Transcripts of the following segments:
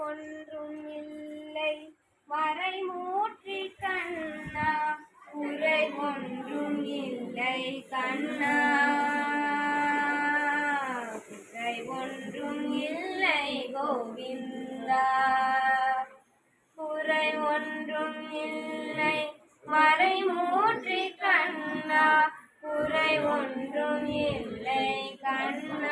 ஒன்றும் இல்லை மறைமூற்றி கண்ணா குறை ஒன்றும் இல்லை கண்ணா. குறை ஒன்றும் இல்லை கோவிந்தா. குறை ஒன்றும் இல்லை மறைமூற்றி கண்ணா குறை ஒன்றும் இல்லை கண்ணா.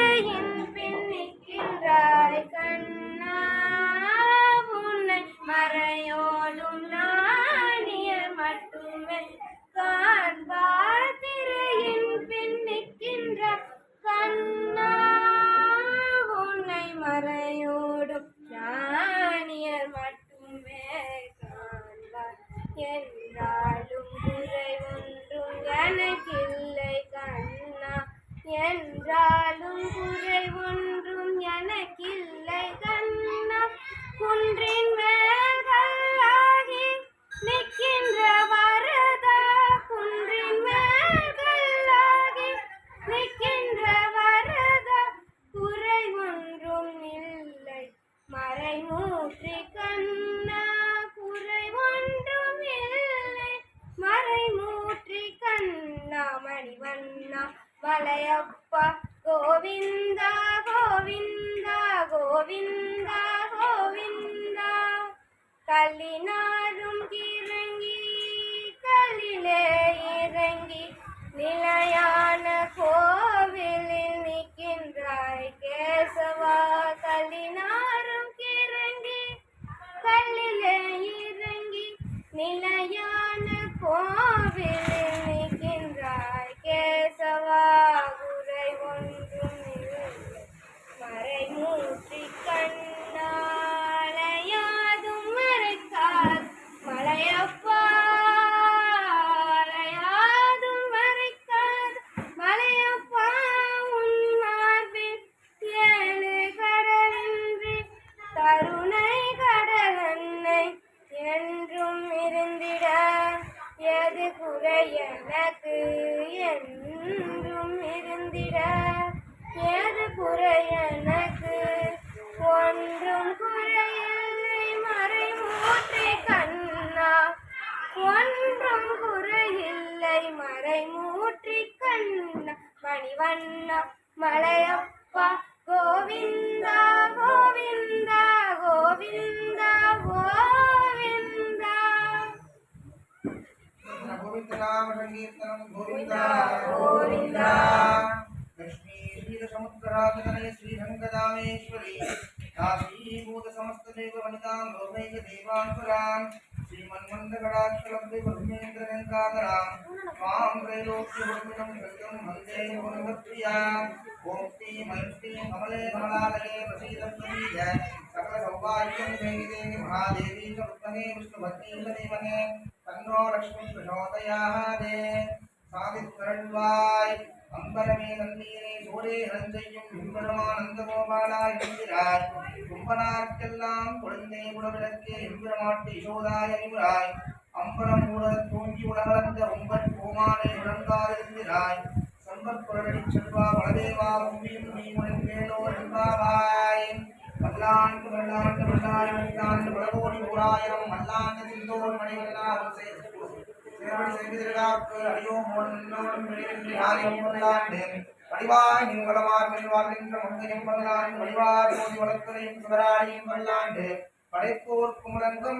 மறைமூற்றி கண்ணா குறை ஒன்றும் இல்லை மறை மூற்றி கண்ணா மணிவண்ணா வளையப்பா கோவிந்தா கோவிந்தா கோவிந்தா கோவிந்தா. கல்லினாரும் இறங்கி கல்லிலே இறங்கி நில நிலையான குறை எனக்கு என்றும் இருந்திட. ஏது குறை எனக்கு ஒன்றும் குறையில்லை மறைமூற்றி கண்ணா. ஒன்றும் குறையில்லை மறைமூற்றி கண்ணா. மணிவண்ணா மலையப்பா கோவிந்தா கோவிந்தா கோவிந்தா ஓ. సముద్రామ సంకీర్తనం గోవింద గోవింద. లక్ష్మీ శ్రీర సముద్రరాజనయ వనితాం లోకైక దేవాంతరాన్. ஓம் ஸ்ரீ மைஸ்ரீ கமலே கமலாலயே பிரசீதம் பிரசீத சகல சௌபாகியம் தேவி மகாதேவி சமுத்தமே விஷ்ணுபத்னீ சதீவனே தன்னோ லக்ஷ்மி பிரசோதயாதே சாதித்வரள்வாய் அம்பரமே நன்னீரே சோரே நஞ்சையும் எம்பெருமானந்த கோபாலாய் என்கிறார் கும்பனார்க்கெல்லாம் குழந்தை குடவிளக்கே எம்பெருமாட்டு யசோதாய் அறிவுராய் அம்பரம் கூட தூங்கி உலகளந்த உம்பன் கோமானை உடன்காதிருக்கிறாய் என்கிறாய். புரளடி செல்வா வளதேவா உம்பியும் நீ உனக்கேலோ என்பாவாய் வல்லாண்டு வல்லாண்டு வல்லாண்டு வல்லாண்டு வளகோடி ஓராயிரம் வல்லாண்டு சிந்தோர் மணிவல்லாரும் சேவடி வடிவாய் நின்வளமார் மெல்வாழ்கின்ற மங்கையும் வல்லாண்டு வடிவார் மோதி வளர்த்தலையும் சிவராணியும் வல்லாண்டு. படைப்போர் குமரங்கம்